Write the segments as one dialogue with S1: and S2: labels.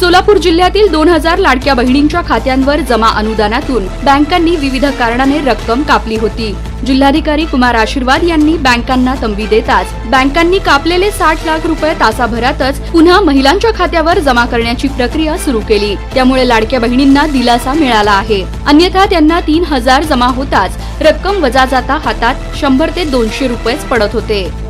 S1: सोलापूर जिल्ह्यातील दोन हजार लाडक्या बहिणींच्या खात्यांवर जमा अनुदानातून बँकांनी विविध कारणाने रक्कम कापली होती. जिल्हाधिकारी कुमार आशीर्वाद यांनी बँकांना तंबी देताच बँकांनी कापलेले साठ लाख रुपये तासाभरातच पुन्हा महिलांच्या खात्यावर जमा करण्याची प्रक्रिया सुरू केली. त्यामुळे लाडक्या बहिणींना दिलासा मिळाला आहे. अन्यथा त्यांना तीन हजार जमा होताच रक्कम वजा जाता हातात शंभर ते दोनशे रुपयेच पडत होते.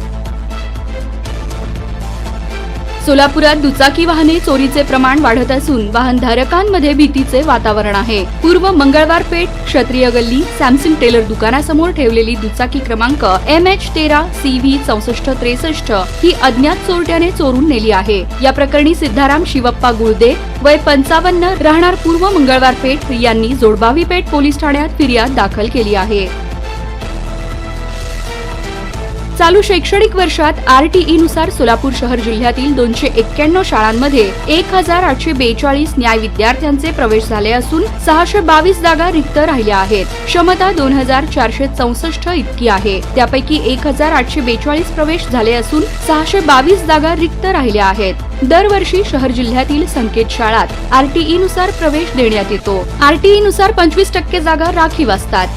S1: सोलापुरात दुचाकी वाहने चोरीचे प्रमाण वाढत असून वाहनधारकांमध्ये भीतीचे वातावरण आहे. पूर्व मंगळवार पेठ क्षत्रिय गल्ली सॅमसंग टेलर दुकानासमोर ठेवलेली दुचाकी क्रमांक एम एच तेरा सी व्ही चौसष्ट त्रेसष्ट ही अज्ञात चोरट्याने चोरून नेली आहे. या प्रकरणी सिद्धाराम शिवप्पा गुळदे वय पंचावन्न राहणार पूर्व मंगळवार पेठ यांनी जोडबावी पेठ पोलीस ठाण्यात फिर्याद दाखल केली आहे. चालू शैक्षणिक वर्षात आरटीई नुसार सोलापूर शहर जिल्ह्यातील दोनशे एक्क्याण्णव शाळांमध्ये एक हजार आठशे बेचाळीस न्याय विद्यार्थ्यांचे प्रवेश झाले असून सहाशे बावीस जागा रिक्त राहिल्या आहेत. क्षमता दोन हजार चारशे चौसष्ट इतकी आहे. त्यापैकी एक हजार आठशे बेचाळीस प्रवेश झाले असून सहाशे बावीस जागा रिक्त राहिल्या आहेत. दरवर्षी शहर जिल्ह्यातील संकेत शाळात आरटीई नुसार प्रवेश देण्यात येतो. आरटीई नुसार पंचवीस टक्के जागा राखीव असतात.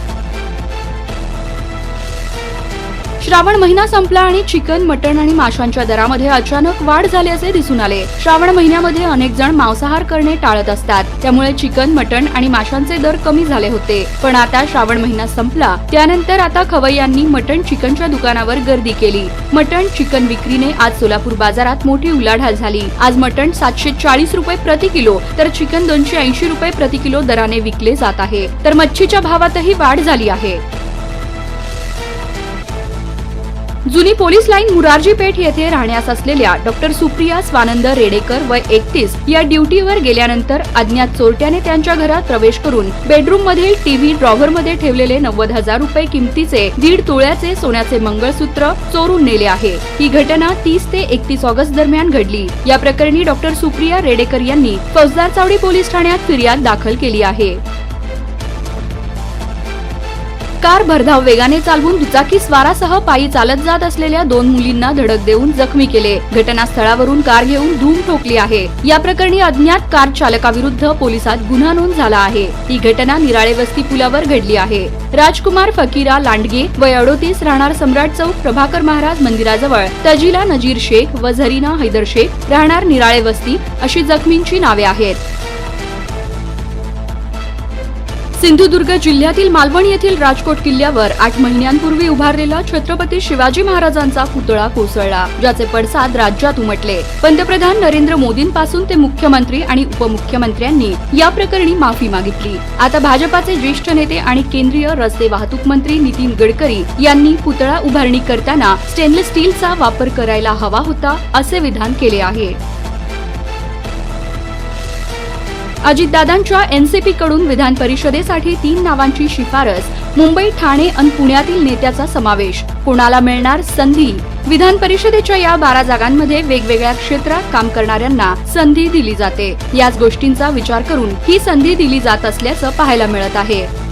S1: श्रावण महिना संपला आणि चिकन मटण आणि माशांच्या दरामध्ये अचानक वाढ झाल्याचे दिसून आले. श्रावण महिन्यामध्ये अनेक जण मांसाहार करणे टाळत असतात. त्यामुळे चिकन मटण आणि माशांचे दर कमी झाले होते. पण आता श्रावण महिना संपला. त्यानंतर आता खवय्यांनी मटण चिकनच्या दुकानावर गर्दी केली. मटण चिकन विक्रीने आज सोलापूर बाजारात मोठी उलाढाल झाली. आज मटण सातशे चाळीस रुपये प्रति किलो तर चिकन दोनशे ऐंशी रुपये प्रति किलो दराने विकले जात आहे. तर मच्छीच्या भावातही वाढ झाली आहे. जुनी पोलीस लाईन मुरारजी पेठ येथे राहण्यास असलेल्या डॉक्टर सुप्रिया स्वानंद रेडेकर वय एकतीस या ड्युटीवर गेल्यानंतर अज्ञात चोरट्याने त्यांच्या घरात प्रवेश करून बेडरूम मधील टीव्ही ड्रॉव्हरमध्ये ठेवलेले नव्वद हजार रुपये किमतीचे दीड तोळ्याचे सोन्याचे मंगळसूत्र चोरून नेले आहे. ही घटना तीस ते एकतीस ऑगस्ट दरम्यान घडली. या प्रकरणी डॉक्टर सुप्रिया रेडेकर यांनी फौजदार चावडी पोलीस ठाण्यात फिर्याद दाखल केली आहे. कार भरधाव वेगाने चालवून दुचाकी स्वारासह पायी चालत जात असलेल्या दोन मुलींना धडक देऊन जखमी केले. घटनास्थळावरून कार घेऊन धूम ठोकली आहे. या प्रकरणी अज्ञात कार चालकाविरुद्ध पोलिसात गुन्हा नोंद झाला आहे. ही घटना निराळे वस्ती पुलावर घडली आहे. राजकुमार फकीरा लांडगे वय अडोतीस राहणार सम्राट चौक प्रभाकर महाराज मंदिराजवळ. तजिला नजीर शेख व झरीना हैदर शेख राहणार निराळे वस्ती अशी जखमींची नावे आहेत. सिंधुदुर्ग जिल्ह्यातील मालवण येथील राजकोट किल्ल्यावर आठ महिन्यांपूर्वी उभारलेला छत्रपती शिवाजी महाराजांचा पुतळा कोसळला ज्याचे पडसाद राज्यात उमटले. पंतप्रधान नरेंद्र मोदींपासून ते मुख्यमंत्री आणि उपमुख्यमंत्र्यांनी या प्रकरणी माफी मागितली. आता भाजपाचे ज्येष्ठ नेते आणि केंद्रीय रस्ते वाहतूक मंत्री नितीन गडकरी यांनी पुतळा उभारणी करताना स्टेनलेस स्टीलचा वापर करायला हवा होता असे विधान केले आहे. अजितदादांच्या एनसीपीकडून विधान परिषदेसाठी तीन नावांची शिफारस मुंबई ठाणे आणि पुण्यातील नेत्याचा समावेश. कोणाला मिळणार संधी? विधान परिषदेच्या या बारा जागांमध्ये वेगवेगळ्या क्षेत्रात काम करणाऱ्यांना संधी दिली जाते. याच गोष्टींचा विचार करून ही संधी दिली जात असल्याचं पाहायला मिळत आहे.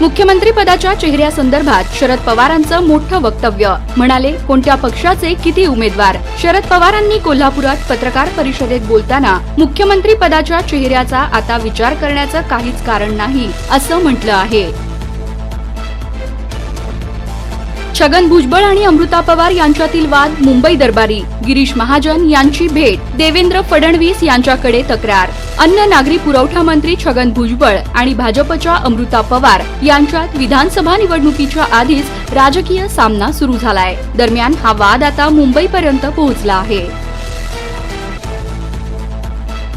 S1: मुख्यमंत्री पदाच्या चेहऱ्यासंदर्भात शरद पवारांचं मोठं वक्तव्य. म्हणाले कोणत्या पक्षाचे किती उमेदवार? शरद पवारांनी कोल्हापुरात पत्रकार परिषदेत बोलताना मुख्यमंत्री पदाच्या चेहऱ्याचा आता विचार करण्याचं काहीच कारण नाही असं म्हटलं आहे. छगन भुजबळ आणि अमृता पवार यांच्यातील वाद मुंबई दरबारी. गिरीश महाजन यांची भेट देवेंद्र फडणवीस यांच्याकडे तक्रार. अन्न नागरी पुरवठा मंत्री छगन भुजबळ आणि भाजपच्या अमृता पवार यांच्यात विधानसभा निवडणुकीच्या आधीच राजकीय सामना सुरू झालाय. दरम्यान हा वाद आता मुंबईपर्यंत पोहोचला आहे.